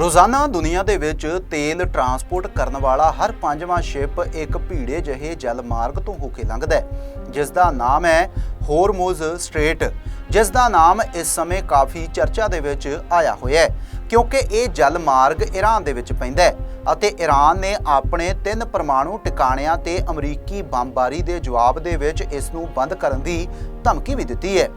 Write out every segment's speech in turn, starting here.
ਰੋਜ਼ਾਨਾ ਦੁਨੀਆ ਦੇ ਵਿੱਚ ਤੇਲ ਟਰਾਂਸਪੋਰਟ ਕਰਨ ਵਾਲਾ ਹਰ ਪੰਜਵਾਂ ਸ਼ਿਪ ਇੱਕ ਭੀੜੇ ਜਿਹੇ ਜਲ ਮਾਰਗ ਤੋਂ ਹੋ ਕੇ ਲੰਘਦਾ ਹੈ। ਜਿਸ ਦਾ ਨਾਮ ਹੈ ਹੋਰਮੁਜ਼ ਸਟ੍ਰੇਟ। ਜਿਸ ਦਾ ਨਾਮ ਇਸ ਸਮੇਂ ਕਾਫੀ ਚਰਚਾ ਦੇ ਵਿੱਚ ਆਇਆ ਹੋਇਆ ਹੈ, ਕਿਉਂਕਿ ਇਹ ਜਲ ਮਾਰਗ ਈਰਾਨ ਦੇ ਵਿੱਚ ਪੈਂਦਾ ਹੈ ਅਤੇ ਈਰਾਨ ਨੇ ਆਪਣੇ ਤਿੰਨ ਪਰਮਾਣੂ ਟਿਕਾਣਿਆਂ ਤੇ ਅਮਰੀਕੀ ਬੰਬਾਰੀ ਦੇ ਜਵਾਬ ਦੇ ਵਿੱਚ ਇਸ ਨੂੰ ਬੰਦ ਕਰਨ ਦੀ ਧਮਕੀ ਵੀ ਦਿੱਤੀ ਹੈ।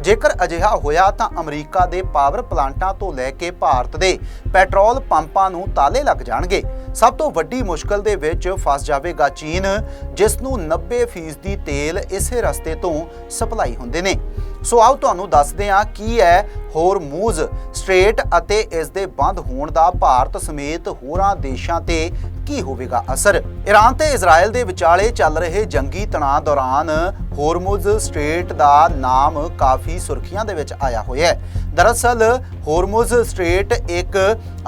ਜੇਕਰ ਅਜਿਹਾ ਹੋਇਆ ਤਾਂ ਅਮਰੀਕਾ ਦੇ ਪਾਵਰ ਪਲਾਂਟਾਂ ਤੋਂ ਲੈ ਕੇ ਭਾਰਤ ਦੇ ਪੈਟਰੋਲ ਪੰਪਾਂ ਨੂੰ ਤਾਲੇ ਲੱਗ ਜਾਣਗੇ। ਸਭ ਤੋਂ ਵੱਡੀ ਮੁਸ਼ਕਲ ਦੇ ਵਿੱਚ ਫਸ ਜਾਵੇਗਾ ਚੀਨ, ਜਿਸ ਨੂੰ 90% ਤੇਲ ਇਸੇ ਰਸਤੇ ਤੋਂ ਸਪਲਾਈ ਹੁੰਦੇ ਨੇ। ਸੋ ਆਓ ਤੁਹਾਨੂੰ ਦੱਸਦੇ ਹਾਂ ਕੀ ਹੈ ਹੋਰਮੂਜ਼ ਸਟ੍ਰੇਟ ਅਤੇ ਇਸ ਦੇ ਬੰਦ ਹੋਣ ਦਾ ਭਾਰਤ ਸਮੇਤ ਹੋਰਾਂ ਦੇਸ਼ਾਂ ਤੇ ਕੀ ਹੋਵੇਗਾ ਅਸਰ? ਈਰਾਨ ਤੇ ਇਜ਼ਰਾਈਲ ਦੇ ਵਿਚਾਲੇ ਚੱਲ ਰਹੇ ਜੰਗੀ ਤਣਾਅ ਦੌਰਾਨ ਹੋਰਮੁਜ਼ ਸਟ੍ਰੇਟ ਦਾ ਨਾਮ ਕਾਫੀ ਸੁਰਖੀਆਂ ਦੇ ਵਿੱਚ ਆਇਆ ਹੋਇਆ ਹੈ। ਦਰਅਸਲ, ਹੋਰਮੁਜ਼ ਸਟ੍ਰੇਟ ਇੱਕ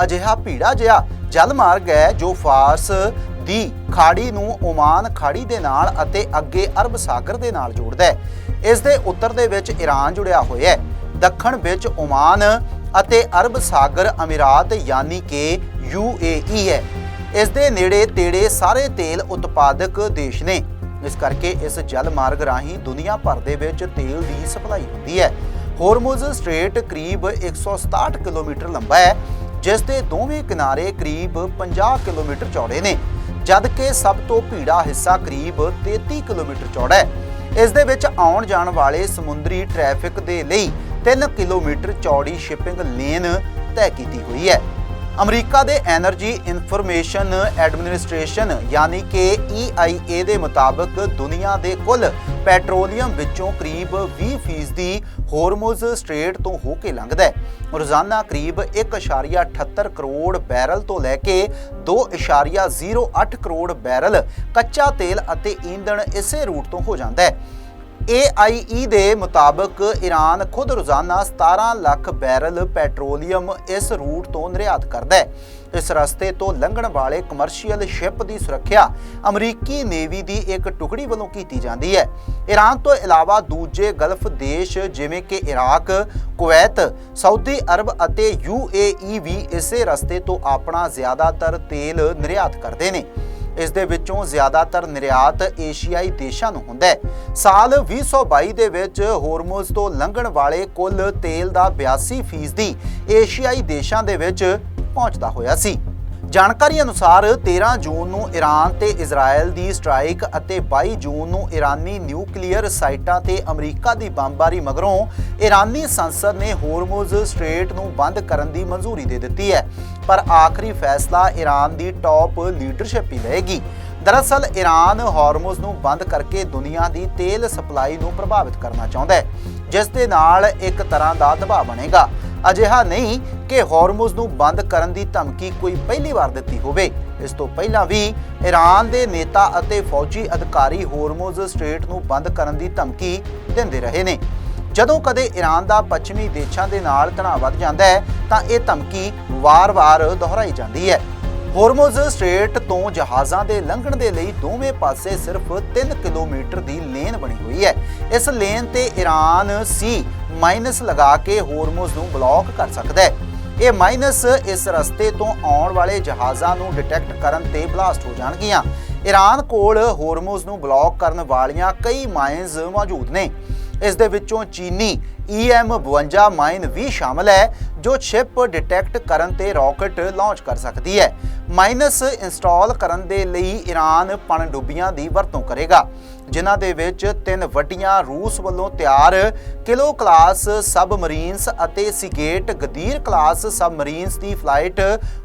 ਅਜਿਹਾ ਭੀੜਾ ਜਿਹਾ ਜਲ ਮਾਰਗ ਹੈ ਜੋ ਫਾਰਸ ਦੀ ਖਾੜੀ ਨੂੰ ਓਮਾਨ ਖਾੜੀ ਦੇ ਨਾਲ ਅਤੇ ਅੱਗੇ ਅਰਬ ਸਾਗਰ ਦੇ ਨਾਲ ਜੋੜਦਾ ਹੈ। ਇਸ ਦੇ ਉੱਤਰ ਦੇ ਵਿੱਚ ਈਰਾਨ ਜੁੜਿਆ ਹੋਇਆ ਹੈ। ਦੱਖਣ ਵਿੱਚ ਓਮਾਨ ਅਤੇ ਅਰਬ ਸਾਗਰ ਅਮੀਰਾਤ ਯਾਨੀ ਕਿ UAE ਹੈ। ਇਸ ਦੇ ਨੇੜੇ ਤੇੜੇ ਸਾਰੇ ਤੇਲ ਉਤਪਾਦਕ ਦੇਸ਼ ਨੇ। ਇਸ ਕਰਕੇ ਇਸ ਜਲ ਮਾਰਗ ਰਾਹੀਂ ਦੁਨੀਆ ਭਰ ਦੇ ਵਿੱਚ ਤੇਲ ਦੀ ਸਪਲਾਈ ਹੁੰਦੀ ਹੈ। ਹੋਰਮੁਜ਼ ਸਟ੍ਰੇਟ ਕਰੀਬ 167 ਕਿਲੋਮੀਟਰ ਲੰਬਾ ਹੈ, ਜਿਸ ਦੇ ਦੋਵੇਂ ਕਿਨਾਰੇ ਕਰੀਬ 50 ਕਿਲੋਮੀਟਰ ਚੌੜੇ ਨੇ। ਜਦ ਕਿ ਸਭ ਤੋਂ ਭੀੜਾ ਹਿੱਸਾ ਕਰੀਬ 33 ਕਿਲੋਮੀਟਰ ਚੌੜਾ ਹੈ। ਇਸ ਦੇ ਵਿੱਚ ਆਉਣ ਜਾਣ ਵਾਲੇ ਸਮੁੰਦਰੀ ਟ੍ਰੈਫਿਕ ਦੇ ਲਈ 3 ਕਿਲੋਮੀਟਰ ਚੌੜੀ ਸ਼ਿਪਿੰਗ ਲੇਨ ਤੈਅ ਕੀਤੀ ਹੋਈ ਹੈ। ਅਮਰੀਕਾ ਦੇ ਐਨਰਜੀ ਇਨਫੋਰਮੇਸ਼ਨ ਐਡਮਿਨਿਸਟ੍ਰੇਸ਼ਨ ਯਾਨੀ ਕਿ EIA ਦੇ ਮੁਤਾਬਕ ਦੁਨੀਆ ਦੇ ਕੁੱਲ ਪੈਟਰੋਲੀਅਮ ਵਿੱਚੋਂ ਕਰੀਬ 20 ਫੀਸਦੀ ਹੋਰਮੋਜ਼ ਹੋਰਮੁਜ਼ ਸਟ੍ਰੇਟ ਤੋਂ ਹੋ ਕੇ ਲੰਘਦਾ ਹੈ। ਰੋਜ਼ਾਨਾ ਕਰੀਬ 1.78 ਕਰੋੜ ਬੈਰਲ ਤੋਂ ਲੈ ਕੇ 2.08 ਕਰੋੜ ਬੈਰਲ ਕੱਚਾ ਤੇਲ ਅਤੇ ਈਂਧਣ ਇਸੇ ਰੂਟ ਤੋਂ ਹੋ ਜਾਂਦਾ ਹੈ। AIE ਦੇ ਮੁਤਾਬਕ ਈਰਾਨ ਖੁਦ ਰੋਜ਼ਾਨਾ 17 ਲੱਖ ਬੈਰਲ ਪੈਟਰੋਲੀਅਮ ਇਸ ਰੂਟ ਤੋਂ ਨਿਰਯਾਤ ਕਰਦਾ ਹੈ। ਇਸ ਰਸਤੇ ਤੋਂ ਲੰਘਣ ਵਾਲੇ ਕਮਰਸ਼ੀਅਲ ਸ਼ਿਪ ਦੀ ਸੁਰੱਖਿਆ ਅਮਰੀਕੀ ਨੇਵੀ ਦੀ ਇੱਕ ਟੁਕੜੀ ਵੱਲੋਂ ਕੀਤੀ ਜਾਂਦੀ ਹੈ। ਈਰਾਨ ਤੋਂ ਇਲਾਵਾ ਦੂਜੇ ਗਲਫ ਦੇਸ਼ ਜਿਵੇਂ ਕਿ ਇਰਾਕ, ਕੁਵੈਤ, ਸਾਊਦੀ ਅਰਬ ਅਤੇ UAE ਵੀ ਇਸੇ ਰਸਤੇ ਤੋਂ ਆਪਣਾ ਜ਼ਿਆਦਾਤਰ ਤੇਲ ਨਿਰਯਾਤ ਕਰਦੇ ਨੇ। ਇਸ ਦੇ ਵਿੱਚੋਂ ਜ਼ਿਆਦਾਤਰ ਨਿਰਯਾਤ ਏਸ਼ੀਆਈ ਦੇਸ਼ਾਂ ਨੂੰ ਹੁੰਦਾ ਹੈ। ਸਾਲ 2022 ਦੇ ਵਿੱਚ ਹੋਰਮੁਜ਼ ਤੋਂ ਲੰਘਣ ਵਾਲੇ ਕੁੱਲ ਤੇਲ ਦਾ 82% ਏਸ਼ੀਆਈ ਦੇਸ਼ਾਂ ਦੇ ਵਿੱਚ ਪਹੁੰਚਦਾ ਹੋਇਆ ਸੀ। ਜਾਣਕਾਰੀ ਅਨੁਸਾਰ 13 ਜੂਨ ਨੂੰ ਈਰਾਨ ਤੇ ਇਜ਼ਰਾਈਲ ਦੀ ਸਟ੍ਰਾਈਕ ਅਤੇ 22 ਜੂਨ ਨੂੰ ਈਰਾਨੀ ਨਿਊਕਲੀਅਰ ਸਾਈਟਾਂ ਤੇ ਅਮਰੀਕਾ ਦੀ ਬੰਬਾਰੀ ਮਗਰੋਂ ਈਰਾਨੀ ਸੰਸਦ ਨੇ ਹੋਰਮੁਜ਼ ਸਟ੍ਰੇਟ ਨੂੰ ਬੰਦ ਕਰਨ ਦੀ ਮਨਜ਼ੂਰੀ ਦੇ ਦਿੱਤੀ ਹੈ। ਪਰ ਆਖਰੀ ਫੈਸਲਾ ਈਰਾਨ ਦੀ ਟੌਪ ਲੀਡਰਸ਼ਿਪ ਹੀ ਲਏਗੀ। ਦਰਅਸਲ ਈਰਾਨ ਹਾਰਮੁਜ਼ ਨੂੰ ਬੰਦ ਕਰਕੇ ਦੁਨੀਆ ਦੀ ਤੇਲ ਸਪਲਾਈ ਨੂੰ ਪ੍ਰਭਾਵਿਤ ਕਰਨਾ ਚਾਹੁੰਦਾ ਹੈ, ਜਿਸ ਦੇ ਨਾਲ ਇੱਕ ਤਰ੍ਹਾਂ ਦਾ ਦਬਾਅ ਬਣੇਗਾ। ਅਜਿਹਾ ਨਹੀਂ ਕਿ ਹਾਰਮੁਜ਼ ਨੂੰ ਬੰਦ ਕਰਨ ਦੀ ਧਮਕੀ ਕੋਈ ਪਹਿਲੀ ਵਾਰ ਦਿੱਤੀ ਹੋਵੇ। ਇਸ ਤੋਂ ਪਹਿਲਾਂ ਵੀ ਈਰਾਨ ਦੇ ਨੇਤਾ ਅਤੇ ਫੌਜੀ ਅਧਿਕਾਰੀ ਹਾਰਮੁਜ਼ ਸਟ੍ਰੇਟ ਨੂੰ ਬੰਦ ਕਰਨ ਦੀ ਧਮਕੀ ਦਿੰਦੇ ਰਹੇ ਨੇ। ਜਦੋਂ ਕਦੇ ਈਰਾਨ ਦਾ ਪੱਛਮੀ ਦੇਸ਼ਾਂ ਦੇ ਨਾਲ ਤਣਾਅ ਵੱਧ ਜਾਂਦਾ ਹੈ, ਤਾਂ ਇਹ ਧਮਕੀ ਵਾਰ-ਵਾਰ ਦੁਹਰਾਈ ਜਾਂਦੀ ਹੈ। ਹੋਰਮੁਜ਼ ਸਟ੍ਰੇਟ ਤੋਂ ਜਹਾਜ਼ਾਂ ਦੇ ਲੰਘਣ ਦੇ ਲਈ ਦੋਵੇਂ ਪਾਸੇ ਸਿਰਫ 3 ਕਿਲੋਮੀਟਰ ਦੀ ਲੇਨ ਬਣੀ ਹੋਈ ਹੈ। ਇਸ ਲੇਨ ਤੇ ਈਰਾਨ ਸੀ ਮਾਈਨਸ ਲਗਾ ਕੇ ਹੋਰਮੁਜ਼ ਨੂੰ ਬਲੌਕ ਕਰ ਸਕਦਾ ਹੈ। ਇਹ ਮਾਈਨਸ ਇਸ ਰਸਤੇ ਤੋਂ ਆਉਣ ਵਾਲੇ ਜਹਾਜ਼ਾਂ ਨੂੰ ਡਿਟੈਕਟ ਕਰਨ ਤੇ ਬਲਾਸਟ ਹੋ ਜਾਣਗੀਆਂ। ਈਰਾਨ ਕੋਲ ਹੋਰਮੁਜ਼ ਨੂੰ ਬਲੌਕ ਕਰਨ ਵਾਲੀਆਂ ਕਈ ਮਾਈਨਸ ਮੌਜੂਦ ਨੇ। ਇਸ ਦੇ ਵਿੱਚੋਂ ਚੀਨੀ EM52 ਮਾਈਨ ਵੀ ਸ਼ਾਮਲ ਹੈ, ਜੋ ਸ਼ਿਪ ਡਿਟੈਕਟ ਕਰਨ ਤੇ ਰਾਕਟ ਲਾਂਚ ਕਰ ਸਕਦੀ ਹੈ। ਮਾਈਨਸ ਇੰਸਟਾਲ ਕਰਨ ਦੇ ਲਈ ਈਰਾਨ ਪਣਡੁੱਬੀਆਂ ਦੀ ਵਰਤੋਂ ਕਰੇਗਾ। ਜਿਨ੍ਹਾਂ ਦੇ ਵਿੱਚ ਤਿੰਨ ਵੱਡੀਆਂ ਰੂਸ ਵੱਲੋਂ ਤਿਆਰ ਕਿਲੋ ਕਲਾਸ ਸਬਮਰੀਨਸ ਅਤੇ ਸਿਗੇਟ ਗਦੀਰ ਕਲਾਸ ਸਬਮਰੀਨਸ ਦੀ ਫਲਾਈਟ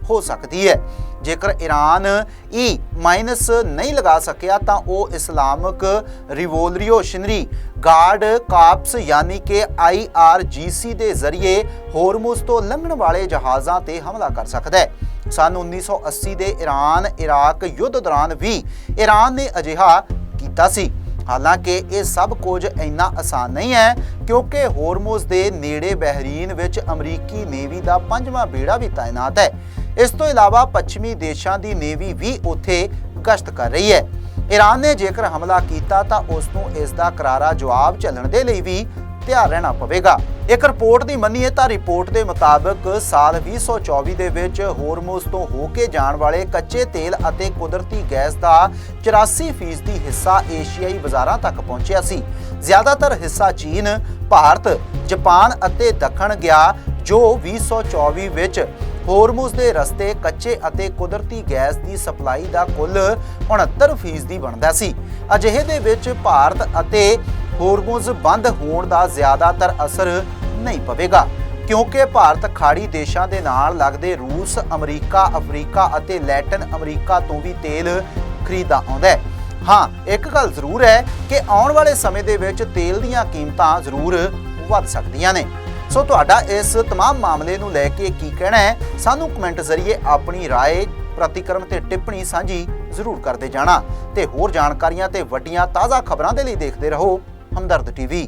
ਹੋ ਸਕਦੀ ਹੈ। ਜੇਕਰ ਈਰਾਨ ਈ ਮਾਈਨਸ ਨਹੀਂ ਲਗਾ ਸਕਿਆ, ਤਾਂ ਉਹ ਇਸਲਾਮਿਕ ਰਿਵੋਲੂਸ਼ਨਰੀ ਗਾਰਡ ਕਾਪਸ ਯਾਨੀ ਕਿ IRGC ਦੇ ਜ਼ਰੀਏ ਹੋਰਮੁਜ਼ ਤੋਂ ਲੰਘਣ ਵਾਲੇ ਜਹਾਜ਼ਾਂ ਤੇ ਹਮਲਾ ਕਰ ਸਕਦਾ ਹੈ। ਸਨ 1980 ਦੇ ਈਰਾਨ ਇਰਾਕ ਯੁੱਧ ਦੌਰਾਨ ਵੀ ਈਰਾਨ ਨੇ ਅਜਿਹਾ ਕੀਤਾ ਸੀ। ਹਾਲਾਂਕਿ ਇਹ ਸਭ ਕੁਝ ਇੰਨਾ ਆਸਾਨ ਨਹੀਂ ਹੈ ਕਿਉਂਕਿ ਹੋਰਮੁਜ਼ ਦੇ ਨੇੜੇ ਬਹਿਰੀਨ ਵਿੱਚ ਅਮਰੀਕੀ ਨੇਵੀ ਦਾ ਪੰਜਵਾਂ ਬੇੜਾ ਵੀ ਤਾਇਨਾਤ ਹੈ। ਇਸ ਤੋਂ ਇਲਾਵਾ ਪੱਛਮੀ ਦੇਸ਼ਾਂ ਦੀ ਨੇਵੀ ਵੀ ਉੱਥੇ ਗਸ਼ਤ ਕਰ ਰਹੀ ਹੈ। ਈਰਾਨ ਨੇ ਜੇਕਰ ਹਮਲਾ ਕੀਤਾ ਤਾਂ ਉਸ ਨੂੰ ਇਸ ਦਾ ਕਰਾਰਾ ਜਵਾਬ ਚੱਲਣ ਦੇ ਲਈ ਵੀ ਤਿਆਰ ਰਹਿਣਾ ਪਵੇਗਾ। ਇੱਕ ਰਿਪੋਰਟ ਦੀ ਮੰਨੀਏ ਤਾਂ ਰਿਪੋਰਟ ਦੇ ਮੁਤਾਬਕ ਸਾਲ 2024 ਦੇ ਵਿੱਚ ਹੋਰਮੁਜ਼ ਤੋਂ ਹੋ ਕੇ ਜਾਣ ਵਾਲੇ ਕੱਚੇ ਤੇਲ ਅਤੇ ਕੁਦਰਤੀ ਗੈਸ ਦਾ 84% ਦੀ ਹਿੱਸਾ ਏਸ਼ੀਆਈ ਬਾਜ਼ਾਰਾਂ ਤੱਕ ਪਹੁੰਚਿਆ ਸੀ। ਜ਼ਿਆਦਾਤਰ ਹਿੱਸਾ ਚੀਨ, ਭਾਰਤ, ਜਾਪਾਨ ਅਤੇ ਦੱਖਣ ਗਿਆ, ਜੋ 2024 ਵਿੱਚ ਹੋਰਮੁਜ਼ ਦੇ ਰਸਤੇ ਕੱਚੇ ਅਤੇ ਕੁਦਰਤੀ ਗੈਸ ਦੀ ਸਪਲਾਈ ਦਾ ਕੁੱਲ 69% ਬਣਦਾ ਸੀ। ਅਜਿਹੇ ਦੇ ਵਿੱਚ ਭਾਰਤ ਅਤੇ ਹੋਰਮੁਜ਼ ਬੰਦ ਹੋਣ ਦਾ ਜ਼ਿਆਦਾਤਰ ਅਸਰ ਨਹੀਂ ਪਵੇਗਾ ਕਿਉਂਕਿ ਭਾਰਤ ਖਾੜੀ ਦੇਸ਼ਾਂ ਦੇ ਨਾਲ ਲੱਗਦੇ ਰੂਸ ਅਮਰੀਕਾ ਅਫਰੀਕਾ ਅਤੇ ਲੈਟਨ ਅਮਰੀਕਾ ਤੋਂ ਵੀ ਤੇਲ ਖਰੀਦਦਾ ਆਉਂਦਾ ਹੈ ਹਾਂ ਇੱਕ ਗੱਲ ਜ਼ਰੂਰ ਹੈ ਕਿ ਆਉਣ ਵਾਲੇ ਸਮੇਂ ਦੇ ਵਿੱਚ ਤੇਲ ਦੀਆਂ ਕੀਮਤਾਂ ਜ਼ਰੂਰ ਵੱਧ ਸਕਦੀਆਂ ਨੇ ਸੋ ਤੁਹਾਡਾ ਇਸ तमाम ਮਾਮਲੇ ਨੂੰ ਲੈ ਕੇ ਕੀ ਕਹਿਣਾ ਹੈ ਸਾਨੂੰ ਕਮੈਂਟ ਜ਼ਰੀਏ ਆਪਣੀ رائے ਪ੍ਰਤੀਕਰਮ ਤੇ ਟਿੱਪਣੀ ਸਾਂਝੀ ਜ਼ਰੂਰ ਕਰਦੇ ਜਾਣਾ ਤੇ ਹੋਰ ਜਾਣਕਾਰੀਆਂ ਤੇ ਵੱਡੀਆਂ ਤਾਜ਼ਾ ਖਬਰਾਂ ਦੇ ਲਈ ਦੇਖਦੇ ਰਹੋ ਹਮਦਰਦ ਟੀਵੀ।